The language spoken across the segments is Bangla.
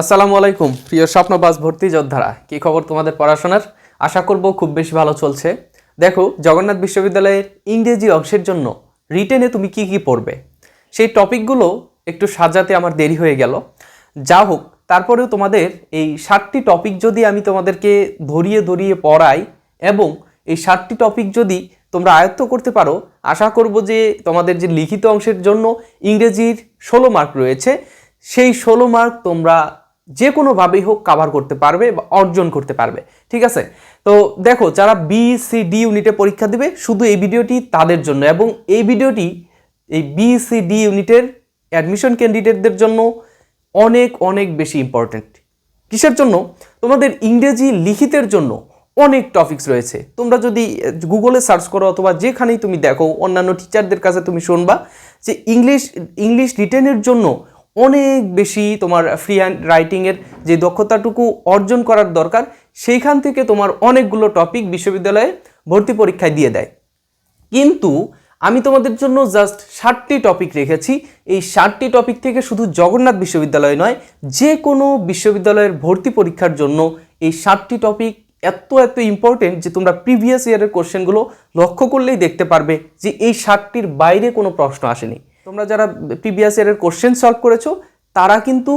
আসসালামু আলাইকুম, প্রিয় স্বপ্নবাস ভর্তি যোদ্ধারা। কি খবর তোমাদের পড়াশোনার? আশা করব খুব বেশি ভালো চলছে। দেখো, জগন্নাথ বিশ্ববিদ্যালয়ের ইংরেজি অংশের জন্য রিটেনে তুমি কি কি পড়বে? সেই টপিকগুলো একটু সাজাতে আমার দেরি হয়ে গেল। যা হোক, তারপরেও তোমাদের এই ষাটটি টপিক যদি আমি তোমাদেরকে ধরিয়ে ধরিয়ে পড়াই এবং এই ষাটটি টপিক যদি তোমরা আয়ত্ত করতে পারো, আশা করব যে তোমাদের যে লিখিত অংশের জন্য ইংরেজির ষোলো মার্ক রয়েছে, সেই ষোলো মার্ক তোমরা যে কোনোভাবেই হোক কাভার করতে পারবে বা অর্জন করতে পারবে, ঠিক আছে? তো দেখো, যারা বি সি ডি ইউনিটে পরীক্ষা দিবে, শুধু এই ভিডিওটি তাদের জন্য এবং এই ভিডিওটি এই বি সি ডি ইউনিটের অ্যাডমিশন ক্যান্ডিডেটদের জন্য অনেক অনেক বেশি ইম্পর্ট্যান্ট কিসের জন্য? তোমাদের ইংরেজি লিখিতের জন্য অনেক টপিকস রয়েছে। তোমরা যদি গুগলে সার্চ করো অথবা যেখানেই তুমি দেখো, অন্যান্য টিচারদের কাছে তুমি শুনবা যে ইংলিশ ইংলিশ রিটেনের জন্য অনেক বেশি তোমার ফ্রি হ্যান্ড রাইটিংয়ের যে দক্ষতাটুকু অর্জন করার দরকার, সেইখান থেকে তোমার অনেকগুলো টপিক বিশ্ববিদ্যালয়ে ভর্তি পরীক্ষায় দিয়ে দেয়। কিন্তু আমি তোমাদের জন্য জাস্ট ষাটটি টপিক রেখেছি। এই ষাটটি টপিক থেকে শুধু জগন্নাথ বিশ্ববিদ্যালয় নয়, যে কোনো বিশ্ববিদ্যালয়ের ভর্তি পরীক্ষার জন্য এই ষাটটি টপিক এত এত ইম্পর্টেন্ট যে তোমরা প্রিভিয়াস ইয়ারের কোশ্চেনগুলো লক্ষ্য করলেই দেখতে পারবে যে এই ষাটটির বাইরে কোনো প্রশ্ন আসেনি। তোমরা যারা প্রিভিয়াস ইয়ারের কোশ্চেন সলভ করেছ, তারা কিন্তু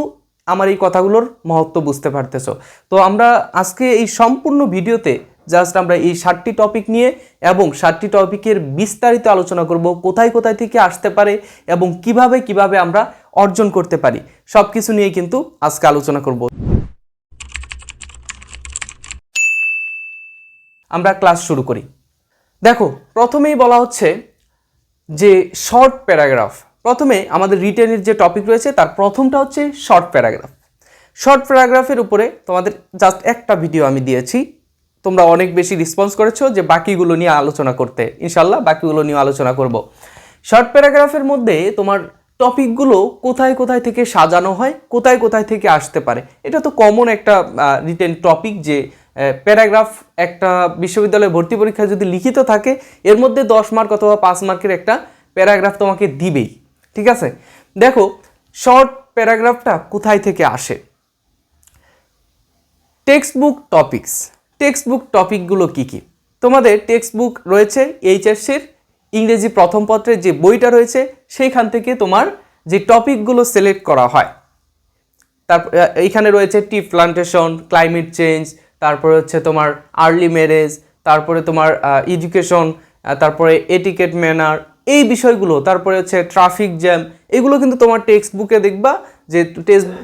আমার এই কথাগুলোর মহত্ব বুঝতে পারতেছো। তো আমরা আজকে এই সম্পূর্ণ ভিডিওতে জাস্ট আমরা এই ষাটটি টপিক নিয়ে এবং ষাটটি টপিকের বিস্তারিত আলোচনা করব, কোথায় কোথায় থেকে আসতে পারে এবং কীভাবে কীভাবে আমরা অর্জন করতে পারি সব কিছু নিয়ে কিন্তু আজকে আলোচনা করব। আমরা ক্লাস শুরু করি। দেখো, প্রথমেই বলা হচ্ছে যে শর্ট প্যারাগ্রাফ প্রথমে আমাদের রিটেনের যে টপিক রয়েছে, তার প্রথমটা হচ্ছে শর্ট প্যারাগ্রাফ শর্ট প্যারাগ্রাফের উপরে তোমাদের জাস্ট একটা ভিডিও আমি দিয়েছি। তোমরা অনেক বেশি রেসপন্স করেছ যে বাকিগুলো নিয়ে আলোচনা করতে। ইনশাল্লাহ বাকিগুলো নিয়ে আলোচনা করব। শর্ট প্যারাগ্রাফের মধ্যে তোমার টপিকগুলো কোথায় কোথায় থেকে সাজানো হয়, কোথায় কোথায় থেকে আসতে পারে। এটা তো কমন একটা রিটেন টপিক যে প্যারাগ্রাফ একটা বিশ্ববিদ্যালয়ে ভর্তি পরীক্ষায় যদি লিখিত থাকে, এর মধ্যে দশ মার্ক অথবা পাঁচ মার্কের একটা প্যারাগ্রাফ তোমাকে দিবেই। ঠিক আছে? দেখো, শর্ট প্যারাগ্রাফটা কোথায় থেকে আসে? Textbook topics. টেক্সট বুক টপিকগুলো কী কী? তোমাদের টেক্সট বুক রয়েছে এইচএসসির, ইংরেজি প্রথম পত্রের যে বইটা রয়েছে, সেইখান থেকে তোমার যে টপিকগুলো সিলেক্ট করা হয়। তারপর এইখানে রয়েছে টি প্লান্টেশন, ক্লাইমেট চেঞ্জ তারপরে হচ্ছে তোমার আর্লি ম্যারেজ তারপরে তোমার এডুকেশন তারপরে এটিকেট ম্যানার এই বিষয়গুলো, তারপরে হচ্ছে ট্রাফিক জ্যাম এগুলো কিন্তু তোমার টেক্সট বুকে দেখবা যে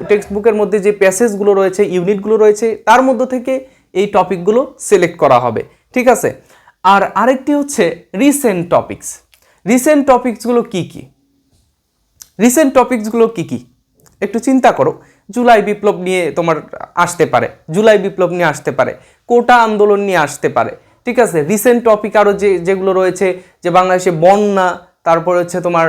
টেক্সট বুকের মধ্যে যে প্যাসেজগুলো রয়েছে ইউনিটগুলো রয়েছে, তার মধ্যে থেকে এই টপিকগুলো সিলেক্ট করা হবে, ঠিক আছে? আর আরেকটি হচ্ছে রিসেন্ট টপিকস রিসেন্ট টপিকসগুলো কি কি? রিসেন্ট টপিকসগুলো কি কি? একটু চিন্তা করো। জুলাই বিপ্লব নিয়ে তোমার আসতে পারে, জুলাই বিপ্লব নিয়ে আসতে পারে, কোটা আন্দোলন নিয়ে আসতে পারে, ঠিক আছে? রিসেন্ট টপিক আরও যে, যেগুলো রয়েছে, যে বাংলাদেশে বন্যা, তারপরে হচ্ছে তোমার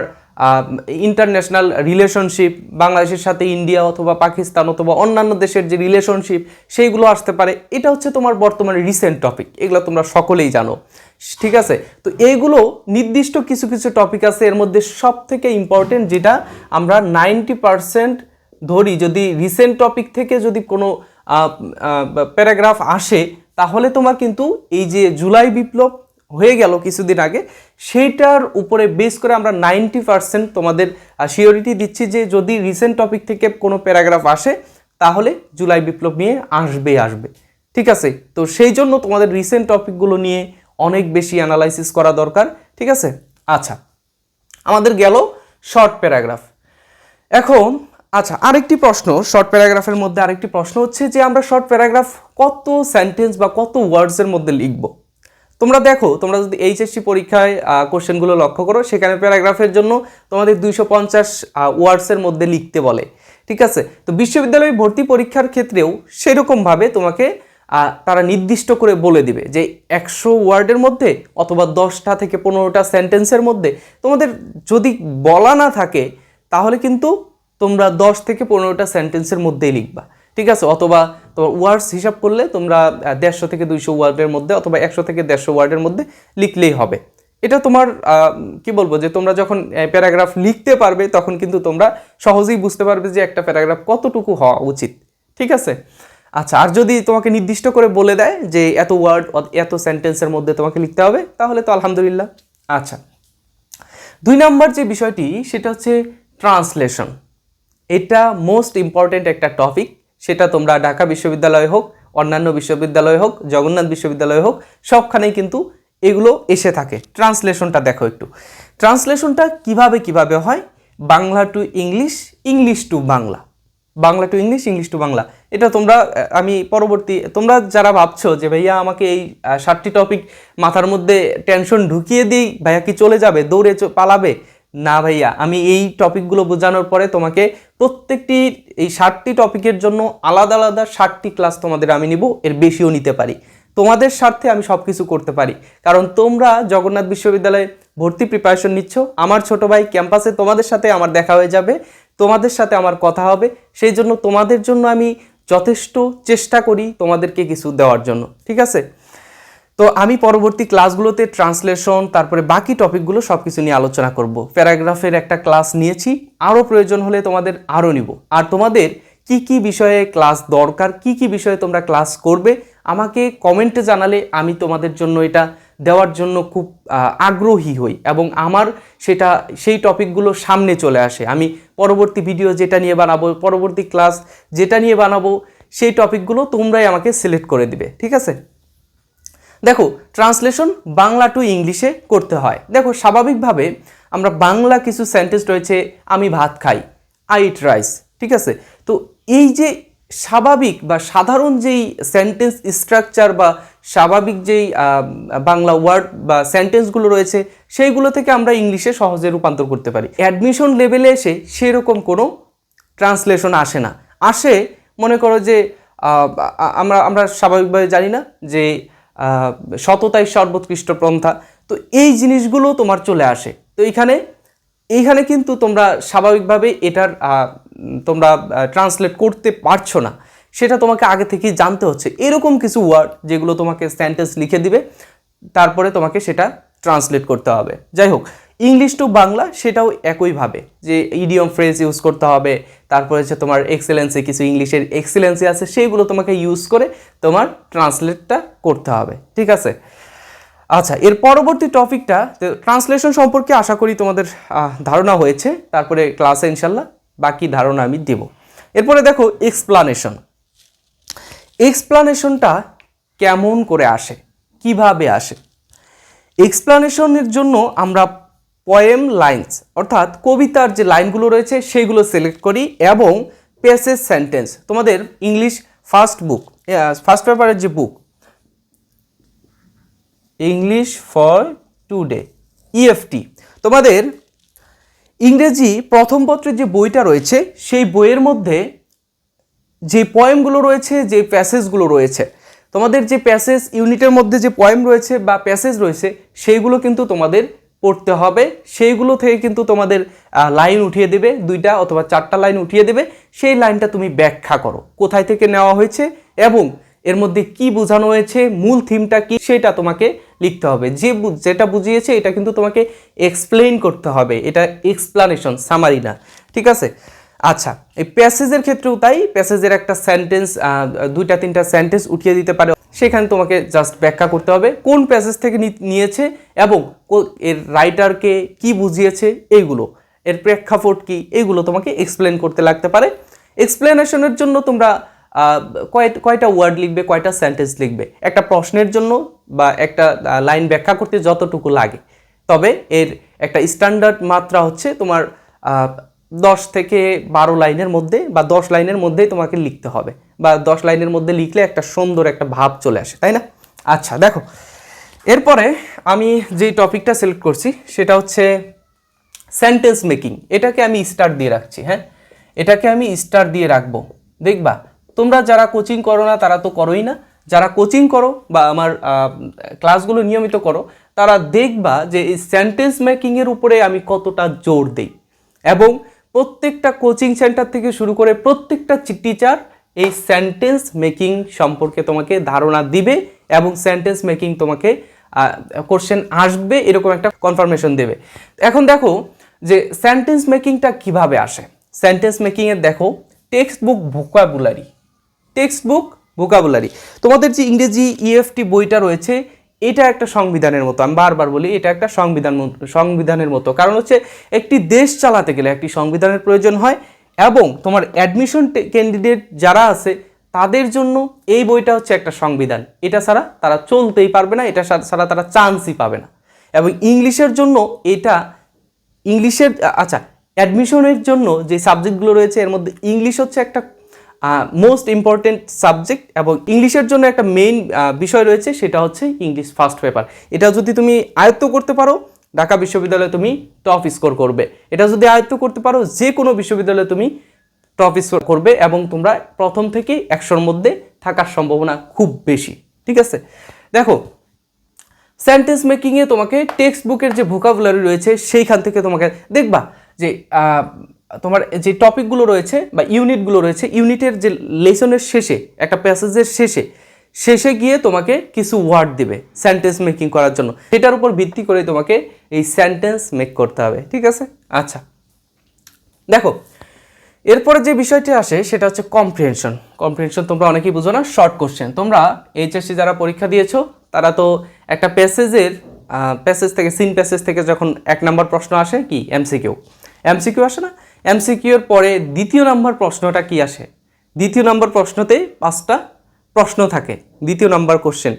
ইন্টারন্যাশনাল রিলেশনশিপ বাংলাদেশের সাথে ইন্ডিয়া অথবা পাকিস্তান অথবা অন্যান্য দেশের যে রিলেশনশিপ সেইগুলো আসতে পারে। এটা হচ্ছে তোমার বর্তমানে রিসেন্ট টপিক এগুলো তোমরা সকলেই জানো, ঠিক আছে? তো এইগুলো নির্দিষ্ট কিছু কিছু টপিক আছে, এর মধ্যে সব থেকে ইম্পর্টেন্ট যেটা আমরা নাইনটি পারসেন্ট ধরি যদি রিসেন্ট টপিক থেকে যদি কোনো প্যারাগ্রাফ আসে, তাহলে তোমার কিন্তু এই যে জুলাই বিপ্লব হয়ে গেল কিছুদিন আগে, সেইটার উপরে বেস করে আমরা নাইনটি পারসেন্ট তোমাদের শিওরিটি দিচ্ছি যে যদি রিসেন্ট টপিক থেকে কোনো প্যারাগ্রাফ আসে, তাহলে জুলাই বিপ্লব নিয়ে আসবে আসবে। ঠিক আছে? তো সেই জন্য তোমাদের রিসেন্ট টপিকগুলো নিয়ে অনেক বেশি অ্যানালাইসিস করা দরকার। ঠিক আছে? আচ্ছা আমাদের গেল শর্ট প্যারাগ্রাফ এখন আচ্ছা আরেকটি প্রশ্ন শর্ট প্যারাগ্রাফের মধ্যে আরেকটি প্রশ্ন হচ্ছে যে আমরা শর্ট প্যারাগ্রাফ কত সেন্টেন্স বা কত ওয়ার্ডসের মধ্যে লিখব? তোমরা দেখো, তোমরা যদি এইচএসসি পরীক্ষায় কোশ্চেনগুলো লক্ষ্য করো, সেখানে প্যারাগ্রাফের জন্য তোমাদের দুইশো পঞ্চাশ ওয়ার্ডসের মধ্যে লিখতে বলে, ঠিক আছে? তো বিশ্ববিদ্যালয় ভর্তি পরীক্ষার ক্ষেত্রেও সেরকমভাবে তোমাকে তারা নির্দিষ্ট করে বলে দিবে যে একশো ওয়ার্ডের মধ্যে অথবা দশটা থেকে পনেরোটা সেন্টেন্সের মধ্যে তোমাদের যদি বলা না থাকে, তাহলে কিন্তু তোমরা দশ থেকে পনেরোটা সেন্টেন্সের মধ্যেই লিখবা, ঠিক আছে? অথবা তোমার ওয়ার্ডস হিসাব করলে তোমরা দেড়শো থেকে দুইশো ওয়ার্ডের মধ্যে অথবা একশো থেকে দেড়শো ওয়ার্ডের মধ্যে লিখলেই হবে। এটা তোমার কি বলব যে তোমরা যখন প্যারাগ্রাফ লিখতে পারবে তখন কিন্তু তোমরা সহজেই বুঝতে পারবে যে একটা প্যারাগ্রাফ কতটুকু হওয়া উচিত, ঠিক আছে? আচ্ছা আর যদি তোমাকে নির্দিষ্ট করে বলে দেয় যে এত ওয়ার্ড এত সেন্টেন্সের মধ্যে তোমাকে লিখতে হবে, তাহলে তো আলহামদুলিল্লাহ। আচ্ছা দুই নাম্বার যে বিষয়টি, সেটা হচ্ছে ট্রান্সলেশন এটা মোস্ট ইম্পর্ট্যান্ট একটা টপিক সেটা তোমরা ঢাকা বিশ্ববিদ্যালয় হোক, অন্যান্য বিশ্ববিদ্যালয় হোক, জগন্নাথ বিশ্ববিদ্যালয় হোক, সবখানেই কিন্তু এগুলো এসে থাকে। ট্রান্সলেশনটা দেখো একটু। ট্রান্সলেশনটা কীভাবে কীভাবে হয়? Bangla to English English to Bangla. Bangla to English English to Bangla. এটা তোমরা আমি পরবর্তী, তোমরা যারা ভাবছ যে ভাইয়া আমাকে এই সাতটি টপিক মাথার মধ্যে টেনশন ঢুকিয়ে দিই, ভাইয়া কি চলে যাবে, দৌড়ে পালাবে? না ভাইয়া, আমি এই টপিকগুলো বোঝানোর পরে তোমাকে প্রত্যেকটি এই ষাটটি টপিকের জন্য আলাদা আলাদা ষাটটি ক্লাস তোমাদের আমি নিব, এর বেশিও নিতে পারি। তোমাদের স্বার্থে আমি সব কিছু করতে পারি। কারণ তোমরা জগন্নাথ বিশ্ববিদ্যালয়ে ভর্তি প্রিপারেশন নিচ্ছ, আমার ছোট ভাই ক্যাম্পাসে তোমাদের সাথে আমার দেখা হয়ে যাবে, তোমাদের সাথে আমার কথা হবে, সেই জন্য তোমাদের জন্য আমি যথেষ্ট চেষ্টা করি তোমাদেরকে কিছু দেওয়ার জন্য। ঠিক আছে? তো আমি পরবর্তী ক্লাসগুলোতে ট্রান্সলেশন, তারপরে বাকি টপিকগুলো সব কিছু নিয়ে আলোচনা করব। প্যারাগ্রাফের একটা ক্লাস নিয়েছি, আরও প্রয়োজন হলে তোমাদের আরও নিব। আর তোমাদের কি কি বিষয়ে ক্লাস দরকার, কি কি বিষয়ে তোমরা ক্লাস করবে, আমাকে কমেন্টে জানালে আমি তোমাদের জন্য এটা দেওয়ার জন্য খুব আগ্রহী হই এবং আমার সেটা, সেই টপিকগুলো সামনে চলে আসে। আমি পরবর্তী ভিডিও যেটা নিয়ে বানাবো, পরবর্তী ক্লাস যেটা নিয়ে বানাবো, সেই টপিকগুলো তোমরাই আমাকে সিলেক্ট করে দিবে। ঠিক আছে? দেখো ট্রান্সলেশন বাংলা টু ইংলিশে করতে হয়। দেখো, স্বাভাবিকভাবে আমরা বাংলা কিছু সেন্টেন্স রয়েছে, আমি ভাত খাই আই ইট রাইস ঠিক আছে? তো এই যে স্বাভাবিক বা সাধারণ যেই সেন্টেন্স স্ট্রাকচার বা স্বাভাবিক যেই বাংলা ওয়ার্ড বা সেন্টেন্সগুলো রয়েছে, সেইগুলো থেকে আমরা ইংলিশে সহজে রূপান্তর করতে পারি। অ্যাডমিশন লেভেলে এসে সেরকম কোনো ট্রান্সলেশন আসে না। আসে, মনে করো যে আমরা আমরা স্বাভাবিকভাবে জানি না যে সততাই সর্বোৎকৃষ্ট পন্থা। তো এই জিনিসগুলো তোমার চলে আসে। তো এইখানে এইখানে কিন্তু তোমরা স্বাভাবিকভাবে এটার তোমরা ট্রান্সলেট করতে পারছ না। সেটা তোমাকে আগে থেকেই জানতে হচ্ছে। এরকম কিছু ওয়ার্ড যেগুলো তোমাকে সেন্টেন্স লিখে দিবে, তারপরে তোমাকে সেটা ট্রান্সলেট করতে হবে। যাই হোক ইংলিশ টু বাংলা সেটাও একইভাবে, যে ইডিয়ম ফ্রেজ ইউজ করতে হবে তারপরে হচ্ছে তোমার এক্সেলেন্সি কিছু ইংলিশের এক্সেলেন্সি আছে, সেইগুলো তোমাকে ইউজ করে তোমার ট্রান্সলেটটা করতে হবে, ঠিক আছে? আচ্ছা এর পরবর্তী টপিকটা ট্রান্সলেশন সম্পর্কে আশা করি তোমাদের ধারণা হয়েছে, তারপরে ক্লাসে ইনশাল্লাহ বাকি ধারণা আমি দেব। এরপরে দেখো এক্সপ্লানেশন এক্সপ্লানেশনটা কেমন করে আসে? কীভাবে আসে? এক্সপ্লানেশনের জন্য আমরা পয়েম লাইন্স অর্থাৎ কবিতার যে লাইনগুলো রয়েছে, সেইগুলো সিলেক্ট করি এবং প্যাসেজ সেন্টেন্স তোমাদের ইংলিশ ফার্স্ট বুক ফার্স্ট পেপারের যে book English for today EFT তোমাদের ইংরেজি প্রথম পত্রের যে বইটা রয়েছে, সেই বইয়ের মধ্যে যে পয়েমগুলো রয়েছে, যে প্যাসেজগুলো রয়েছে, তোমাদের যে প্যাসেজ ইউনিটের মধ্যে যে পয়েম রয়েছে বা প্যাসেজ রয়েছে, সেইগুলো কিন্তু তোমাদের পড়তে হবে। সেইগুলো থেকে কিন্তু তোমাদের লাইন উঠিয়ে দেবে, দুইটা অথবা চারটা লাইন উঠিয়ে দেবে। সেই লাইনটা তুমি ব্যাখ্যা করো, কোথায় থেকে নেওয়া হয়েছে এবং এর মধ্যে কি বোঝানো হয়েছে, মূল থিমটা কি, সেটা তোমাকে লিখতে হবে। যে যেটা বুঝিয়েছে, এটা কিন্তু তোমাকে এক্সপ্লেইন করতে হবে। এটা এক্সপ্লানেশন সামারি না। ঠিক আছে? আচ্ছা এই প্যাসেজের ক্ষেত্রেও তাই? প্যাসেজের একটা সেন্টেন্স দুইটা, তিনটা সেন্টেন্স উঠিয়ে দিতে পারে। সেখানে তোমাকে জাস্ট ব্যাখ্যা করতে হবে, কোন প্যাসেজ থেকে নিয়েছে এবং এর রাইটারকে কি বুঝিয়েছে এইগুলো এর প্রেক্ষাপট কি এইগুলো তোমাকে এক্সপ্লেন করতে লাগতে পারে। এক্সপ্লেনেশনের জন্য তোমরা কয়টা ওয়ার্ড লিখবে, কয়টা সেন্টেন্স লিখবে। একটা প্রশ্নের জন্য বা একটা লাইন ব্যাখ্যা করতে যতটুকু লাগে। তবে এর একটা স্ট্যান্ডার্ড মাত্রা হচ্ছে তোমার দশ থেকে বারো লাইনের মধ্যে বা দশ লাইনের মধ্যেই তোমাকে লিখতে হবে বা দশ লাইনের মধ্যে লিখলে একটা সুন্দর একটা ভাব চলে আসে, তাই না? আচ্ছা দেখো, এরপরে আমি যে টপিকটা সিলেক্ট করছি সেটা হচ্ছে সেন্টেন্স মেকিং এটাকে আমি স্টার দিয়ে রাখছি হ্যাঁ? এটাকে আমি স্টার দিয়ে রাখব। দেখবা, তোমরা যারা কোচিং করো না, তারা তো করোই না। যারা কোচিং করো বা আমার ক্লাসগুলো নিয়মিত করো, তারা দেখবা যে এই সেন্টেন্স মেকিংয়ের উপরে আমি কতটা জোর দেই। এবং প্রত্যেকটা কোচিং সেন্টার থেকে শুরু করে প্রত্যেকটা টিচার এই সেন্টেন্স মেকিং সম্পর্কে তোমাকে ধারণা দিবে এবং সেন্টেন্স মেকিং তোমাকে কোশ্চেন আসবে, এরকম একটা কনফার্মেশন দেবে। এখন দেখো যে সেন্টেন্স মেকিংটা কীভাবে আসে? সেন্টেন্স মেকিংয়ের দেখো text book vocabulary text book vocabulary তোমাদের যে ইংরেজি ইএফটি বইটা রয়েছে এটা একটা সংবিধানের মতো, আমি বারবার বলি এটা একটা সংবিধান সংবিধানের মতো। কারণ হচ্ছে একটি দেশ চালাতে গেলে একটি সংবিধানের প্রয়োজন হয় এবং তোমার অ্যাডমিশন ক্যান্ডিডেট যারা আছে তাদের জন্য এই বইটা হচ্ছে একটা সংবিধান। এটা ছাড়া তারা চলতেই পারবে না, এটা ছাড়া তারা চান্সই পাবে না। এবং ইংলিশের জন্য এটা, ইংলিশের আচ্ছা অ্যাডমিশনের জন্য যে সাবজেক্টগুলো রয়েছে এর মধ্যে ইংলিশ হচ্ছে একটা মোস্ট ইম্পর্টেন্ট সাবজেক্ট এবং ইংলিশের জন্য একটা মেইন বিষয় রয়েছে, সেটা হচ্ছে ইংলিশ ফার্স্ট পেপার এটা যদি তুমি আয়ত্ত করতে পারো, ঢাকা বিশ্ববিদ্যালয়ে তুমি টপ স্কোর করবে। এটা যদি আয়ত্ত করতে পারো, যে কোনো বিশ্ববিদ্যালয়ে তুমি টপ স্কোর করবে এবং তোমরা প্রথম থেকেই একশোর মধ্যে থাকার সম্ভাবনা খুব বেশি। ঠিক আছে? দেখো সেন্টেন্স মেকিংয়ে তোমাকে টেক্সট বুকের যে ভোকাবুলারি রয়েছে, সেইখান থেকে তোমাকে দেখবা যে তোমার যে টপিকগুলো রয়েছে বা ইউনিটগুলো রয়েছে ইউনিটের যে লেসনের শেষে, একটা প্যাসেজের শেষে শেষে গিয়ে তোমাকে কিছু ওয়ার্ড দিবে সেন্টেন্স মেকিং করার জন্য। সেটার উপর ভিত্তি করে তোমাকে এই সেন্টেন্স মেক করতে হবে, ঠিক আছে? আচ্ছা। দেখো, এরপরে যে বিষয়টি আসে, সেটা হচ্ছে কম্প্রিহেনশন কম্প্রিহেনশন তোমরা অনেকেই বুঝো না শর্ট কোশ্চেন তোমরা এইচএসসি যারা পরীক্ষা দিয়েছ, তারা তো একটা প্যাসেজের প্যাসেজ থেকে সিন প্যাসেজ থেকে যখন এক নম্বর প্রশ্ন আসে, কি? এমসিকিউ এমসিকিউ আসে না? এমসিকিউর পরে দ্বিতীয় নম্বর প্রশ্নটা কি আসে? দ্বিতীয় নম্বর প্রশ্নতে পাঁচটা প্রশ্ন থাকে, দ্বিতীয় নম্বর কোশ্চেন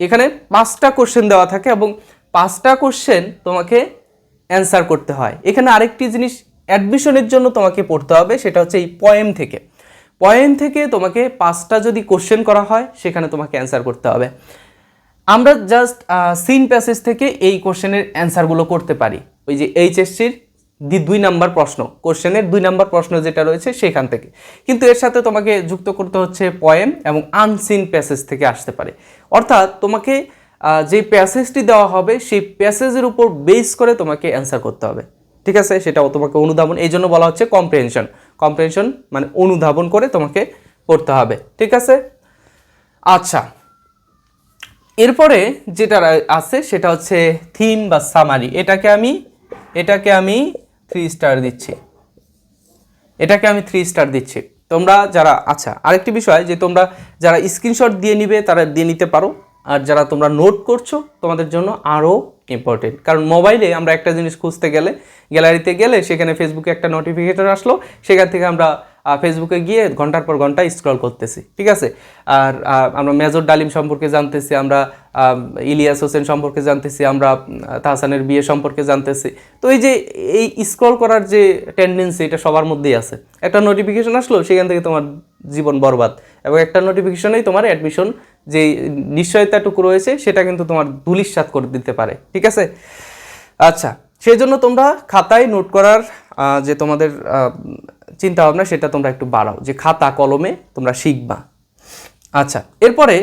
এখানে পাঁচটা কোশ্চেন দেওয়া থাকে এবং পাঁচটা কোশ্চেন তোমাকে অ্যান্সার করতে হয়। এখানে আরেকটি জিনিস অ্যাডমিশনের জন্য তোমাকে পড়তে হবে, সেটা হচ্ছে এই পয়েম থেকে। পয়েম থেকে তোমাকে পাঁচটা যদি কোশ্চেন করা হয়, সেখানে তোমাকে অ্যান্সার করতে হবে। আমরা জাস্ট সিন প্যাসেজ থেকে এই কোশ্চেনের অ্যান্সারগুলো করতে পারি। ওই যে এইচএসসির দুই নাম্বার প্রশ্ন। কোশ্চেনের দুই নাম্বার প্রশ্ন যেটা রয়েছে সেখান থেকে। কিন্তু এর সাথে তোমাকে যুক্ত করতে হচ্ছে পয়েম এবং আনসিন প্যাসেজ থেকে আসতে পারে। অর্থাৎ তোমাকে যে প্যাসেজটি দেওয়া হবে, সেই প্যাসেজের উপর বেস করে তোমাকে অ্যান্সার করতে হবে। ঠিক আছে? সেটাও তোমাকে অনুধাবন, এই জন্য বলা হচ্ছে কম্প্রেনশন কম্প্রেনশন মানে অনুধাবন করে তোমাকে পড়তে হবে। ঠিক আছে? আচ্ছা। এরপরে যেটা আছে সেটা হচ্ছে থিম বা সামারি এটাকে আমি এটাকে আমি থ্রি স্টার দিচ্ছি। এটাকে আমি থ্রি স্টার দিচ্ছি। তোমরা যারা আচ্ছা আরেকটি বিষয় যে তোমরা যারা স্ক্রিনশট দিয়ে নিবে, তারা দিয়ে নিতে পারো। আর যারা তোমরা নোট করছ, তোমাদের জন্য আরও ইম্পর্টেন্ট কারণ মোবাইলে আমরা একটা জিনিস খুঁজতে গেলে গ্যালারিতে গেলে সেখানে ফেসবুকে একটা নোটিফিকেশন আসলো। সেখান থেকে আমরা ফেসবুকে গিয়ে ঘণ্টার পর ঘণ্টা স্ক্রল করতেছি। ঠিক আছে? আর আমরা মেজর ডালিম সম্পর্কে জানতেছি, আমরা ইলিয়াস হোসেন সম্পর্কে জানতেছি, আমরা তাহসানের বিয়ে সম্পর্কে জানতেছি। তো এই যে, এই স্ক্রল করার যে টেন্ডেন্সি এটা সবার মধ্যেই আছে। একটা নোটিফিকেশন আসলো, সেখান থেকে তোমার জীবন বরবাদ। এবং একটা নোটিফিকেশনেই তোমার অ্যাডমিশন যে নিশ্চয়তাটুকু রয়েছে, সেটা কিন্তু তোমার ধুলিস্বাত করে দিতে পারে। ঠিক আছে? আচ্ছা সেই জন্য তোমরা খাতায় নোট করার যে তোমাদের চিন্তা ভাবনা সেটা তোমরা একটু বাড়াও। যে খাতা, কলমে তোমরা শিখবা। আচ্ছা এরপরে,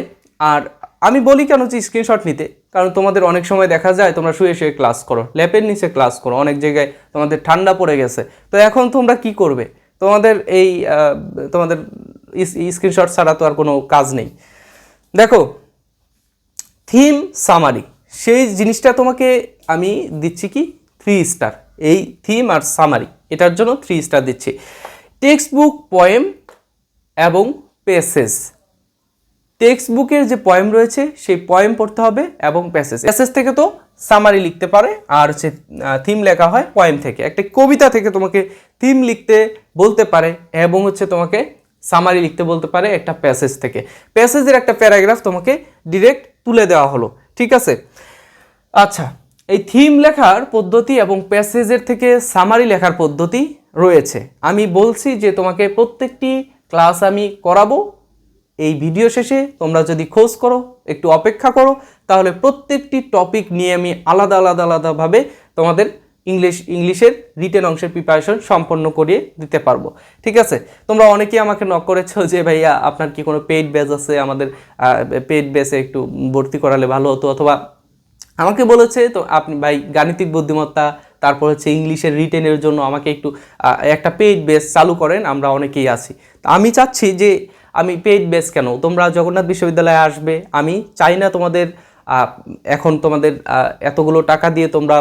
আর আমি বলি কেন যে স্ক্রিনশট নিতে? কারণ তোমাদের অনেক সময় দেখা যায়, তোমরা শুয়ে শুয়ে ক্লাস করো, ল্যাপের নিচে ক্লাস করো, অনেক জায়গায় তোমাদের ঠান্ডা পড়ে গেছে। তো এখন তোমরা কি করবে? তোমাদের এই তোমাদের স্ক্রিনশট ছাড়া তো আর কোনো কাজ নেই। দেখো থিম সামারি সেই জিনিসটা তোমাকে আমি দিচ্ছি কি? থ্রি স্টার এই থিম আর সামারি এটার জন্য থ্রি স্টার দিচ্ছি। টেক্সট বুক পয়েম এবং পেসেজ টেক্সট বুকের যে পয়েম রয়েছে, সেই পয়েম পড়তে হবে এবং প্যাসেজ প্যাসেজ থেকে তো সামারি লিখতে পারে, আর হচ্ছে থিম লেখা হয় পয়েম থেকে। একটা কবিতা থেকে তোমাকে থিম লিখতে বলতে পারে এবং হচ্ছে তোমাকে সামারি লিখতে বলতে পারে একটা প্যাসেজ থেকে। প্যাসেজের একটা প্যারাগ্রাফ তোমাকে ডিরেক্ট তুলে দেওয়া হলো, ঠিক আছে? আচ্ছা এই থিম লেখার পদ্ধতি এবং প্যাসেজের থেকে সামারি লেখার পদ্ধতি রয়েছে। আমি বলছি যে তোমাকে প্রত্যেকটি ক্লাস আমি করাবো এই ভিডিও শেষে তোমরা যদি খোঁজ করো, একটু অপেক্ষা করো, তাহলে প্রত্যেকটি টপিক নিয়ে আমি আলাদা আলাদা আলাদাভাবে তোমাদের ইংলিশ ইংলিশের রিটেন অংশের প্রিপারেশন সম্পন্ন করিয়ে দিতে পারব। ঠিক আছে? তোমরা অনেকেই আমাকে নক করেছ যে, ভাইয়া, আপনার কি কোনো পেইড ব্যাচ আছে? আমাদের পেইড ব্যাচে একটু ভর্তি করালে ভালো হতো। অথবা আমাকে বলেছে, তো আপনি, ভাই, গাণিতিক বুদ্ধিমত্তা, তারপর হচ্ছে ইংলিশের রিটেনের জন্য আমাকে একটু একটা পেইড বেস চালু করেন, আমরা অনেকেই আছি। তো আমি চাচ্ছি যে আমি পেইড বেস কেন? তোমরা জগন্নাথ বিশ্ববিদ্যালয়ে আসবে, আমি চাই না তোমাদের এখন তোমাদের এতগুলো টাকা দিয়ে তোমরা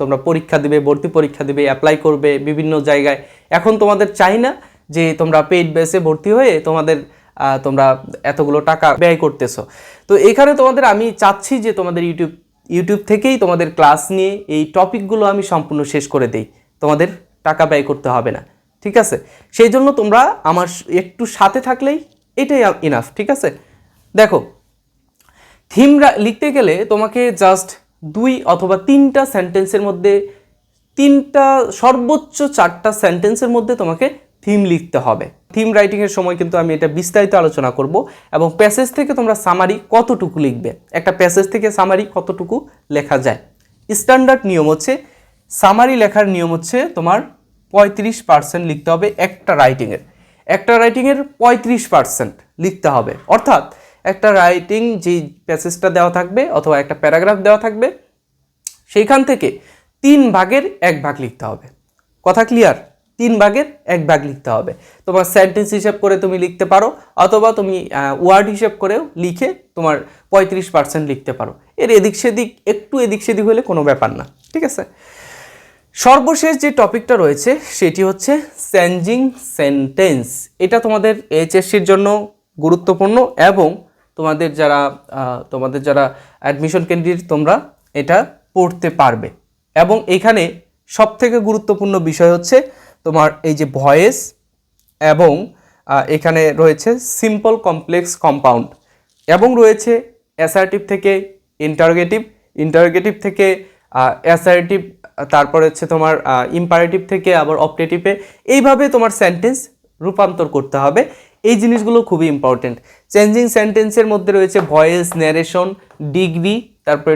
তোমরা পরীক্ষা দিবে, ভর্তি পরীক্ষা দিবে অ্যাপ্লাই করবে বিভিন্ন জায়গায়। এখন তোমাদের চাই না যে তোমরা পেইড বেসে ভর্তি হয়ে তোমাদের তোমরা এতগুলো টাকা ব্যয় করতেছো। তো এখানে তোমাদের আমি চাচ্ছি যে তোমাদের ইউটিউব ইউটিউব থেকেই তোমাদের ক্লাস নিয়ে এই টপিকগুলো আমি সম্পূর্ণ শেষ করে দেই। তোমাদের টাকা ব্যয় করতে হবে না। ঠিক আছে? সেই জন্য তোমরা আমার একটু সাথে থাকলেই এটাই ইনাফ ঠিক আছে? দেখো থিম লিখতে গেলে তোমাকে জাস্ট দুই অথবা তিনটা সেন্টেন্সের মধ্যে, তিনটা সর্বোচ্চ চারটা সেন্টেন্সের মধ্যে তোমাকে থিম লিখতে হবে। থিম রাইটিংয়ের সময় কিন্তু আমি এটা বিস্তারিত আলোচনা করব এবং প্যাসেজ থেকে তোমরা সামারি কতটুকু লিখবে? একটা প্যাসেজ থেকে সামারি কতটুকু লেখা যায়? স্ট্যান্ডার্ড নিয়ম হচ্ছে সামারি লেখার নিয়ম হচ্ছে তোমার পঁয়ত্রিশ পার্সেন্ট লিখতে হবে একটা রাইটিংয়ের একটা রাইটিংয়ের পঁয়ত্রিশ পার্সেন্ট লিখতে হবে। অর্থাৎ একটা রাইটিং যে প্যাসেজটা দেওয়া থাকবে অথবা একটা প্যারাগ্রাফ দেওয়া থাকবে, সেইখান থেকে তিন ভাগের এক ভাগ লিখতে হবে। কথা ক্লিয়ার তিন ভাগের এক ভাগ লিখতে হবে। তোমার সেন্টেন্স হিসাব করে তুমি লিখতে পারো, অথবা তুমি ওয়ার্ড হিসাব করেও লিখে তোমার পঁয়ত্রিশ পার্সেন্ট লিখতে পারো। এর এদিক সেদিক, একটু এদিক সেদিক হলে কোনো ব্যাপার না। ঠিক আছে? সর্বশেষ যে টপিকটা রয়েছে, সেটি হচ্ছে চেঞ্জিং সেন্টেন্স এটা তোমাদের এইচএসসির জন্য গুরুত্বপূর্ণ এবং তোমাদের যারা তোমাদের যারা অ্যাডমিশন ক্যান্ডিডেট তোমরা এটা পড়তে পারবে। এবং এখানে সবথেকে গুরুত্বপূর্ণ বিষয় হচ্ছে তোমার এই যে ভয়েস এবং এখানে রয়েছে সিম্পল কমপ্লেক্স কম্পাউন্ড এবং রয়েছে অ্যাসার্টিভ থেকে ইন্টারোগেটিভ ইন্টারোগেটিভ থেকে অ্যাসার্টিভ তারপর হচ্ছে তোমার ইম্পারেটিভ থেকে আবার অপটেটিভে এইভাবে তোমার সেন্টেন্স রূপান্তর করতে হবে। এই জিনিসগুলো খুবই ইম্পর্টেন্ট চেঞ্জিং সেন্টেন্সের মধ্যে রয়েছে ভয়েস ন্যারেশন ডিগ্রি তারপরে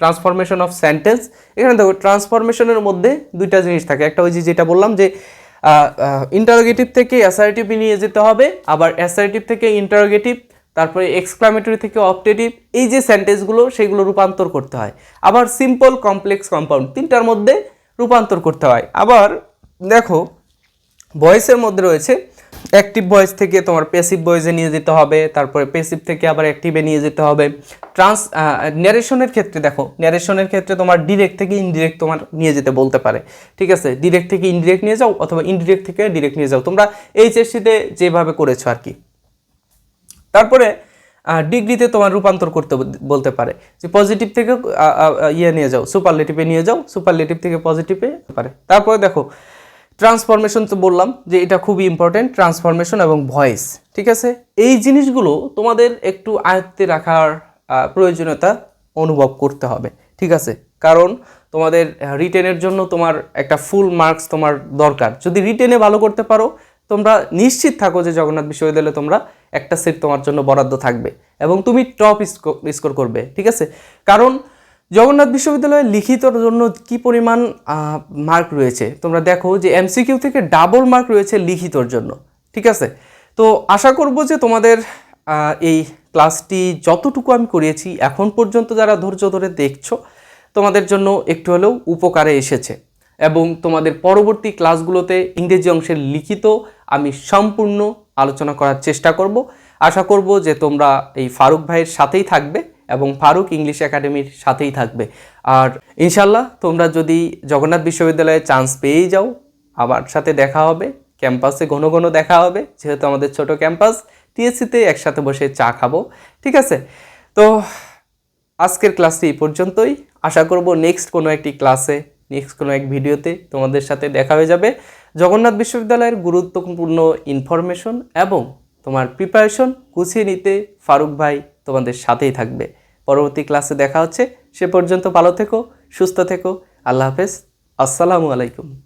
ট্রান্সফরমেশন অফ সেন্টেন্স এখানে দেখো ট্রান্সফরমেশনের মধ্যে দুইটা জিনিস থাকে। একটা ওই যে যেটা বললাম যে ইন্টারোগেটিভ থেকে অ্যাসার্টিভ নিয়ে যেতে হবে, আবার অ্যাসার্টিভ থেকে ইন্টারোগেটিভ তারপরে এক্সক্লামেটরি থেকে অপটেটিভ এই যে সেন্টেন্সগুলো সেগুলো রূপান্তর করতে হয়। আবার সিম্পল কমপ্লেক্স কম্পাউন্ড তিনটার মধ্যে রূপান্তর করতে হয়। আবার দেখো ভয়েসের মধ্যে রয়েছে অ্যাক্টিভ ভয়েস থেকে তোমার প্যাসিভ ভয়েসে নিয়ে যেতে হবে, তারপরে প্যাসিভ থেকে আবার অ্যাক্টিভে নিয়ে যেতে হবে। ট্রান্স ন্যারেশনের ক্ষেত্রে দেখো ন্যারেশনের ক্ষেত্রে তোমার ডিরেক্ট থেকে ইনডিরেক্ট তোমার নিয়ে যেতে বলতে পারে। ঠিক আছে? ডিরেক্ট থেকে ইনডিরেক্ট নিয়ে যাও, অথবা ইনডিরেক্ট থেকে ডিরেক্ট নিয়ে যাও। তোমরা এইচএসসিতে যেভাবে করেছ আর কি। তারপরে ডিগ্রিতে তোমার রূপান্তর করতে বলতে পারে। যে পজিটিভ থেকে ইয়ে নিয়ে যাও সুপারলেটিভে নিয়ে যাও সুপারলেটিভ থেকে পজিটিভে পারে। তারপরে দেখো ট্রান্সফরমেশন তো বললাম যে এটা খুবই ইম্পর্টেন্ট ট্রান্সফরমেশন এবং ভয়েস ঠিক আছে? এই জিনিসগুলো তোমাদের একটু আয়ত্তে রাখার প্রয়োজনীয়তা অনুভব করতে হবে, ঠিক আছে? কারণ তোমাদের রিটেনের জন্য তোমার একটা ফুল মার্কস তোমার দরকার। যদি রিটেনে ভালো করতে পারো, তোমরা নিশ্চিত থাকো যে জগন্নাথ বিশ্ববিদ্যালয়ে তোমরা একটা সিট তোমার জন্য বরাদ্দ থাকবে এবং তুমি টপ স্কোর করবে, ঠিক আছে? কারণ জগন্নাথ বিশ্ববিদ্যালয়ে লিখিতর জন্য কি পরিমাণ মার্ক রয়েছে? তোমরা দেখো যে এমসিকিউ থেকে ডাবল মার্ক রয়েছে লিখিতর জন্য, ঠিক আছে? তো আশা করব যে তোমাদের এই ক্লাসটি যতটুকু আমি করিয়েছি এখন পর্যন্ত যারা ধৈর্য ধরে দেখছ, তোমাদের জন্য একটু হলেও উপকারে এসেছে। এবং তোমাদের পরবর্তী ক্লাসগুলোতে ইংরেজি অংশের লিখিত আমি সম্পূর্ণ আলোচনা করার চেষ্টা করব। আশা করব যে তোমরা এই ফারুক ভাইয়ের সাথেই থাকবে এবং ফারুক ইংলিশ একাডেমির সাথেই থাকবে। আর ইনশাল্লাহ তোমরা যদি জগন্নাথ বিশ্ববিদ্যালয়ে চান্স পেয়েই যাও আবার সাথে দেখা হবে। ক্যাম্পাসে ঘন ঘন দেখা হবে, যেহেতু আমাদের ছোট ক্যাম্পাস। টিএসসিতে একসাথে বসে চা খাব, ঠিক আছে? তো আজকের ক্লাসটি এই পর্যন্তই। আশা করব নেক্সট কোনো একটি ক্লাসে নেক্সট কোনো এক ভিডিওতে তোমাদের সাথে দেখা হয়ে যাবে। জগন্নাথ বিশ্ববিদ্যালয়ের গুরুত্বপূর্ণ ইনফরমেশন এবং তোমার প্রিপারেশন গুছিয়ে নিতে ফারুক ভাই তোমাদের সাথেই থাকবে। পরবর্তী ক্লাসে দেখা হচ্ছে। সে পর্যন্ত ভালো থেকো, সুস্থ থেকো। আল্লাহ হাফেজ। আসসালামু আলাইকুম।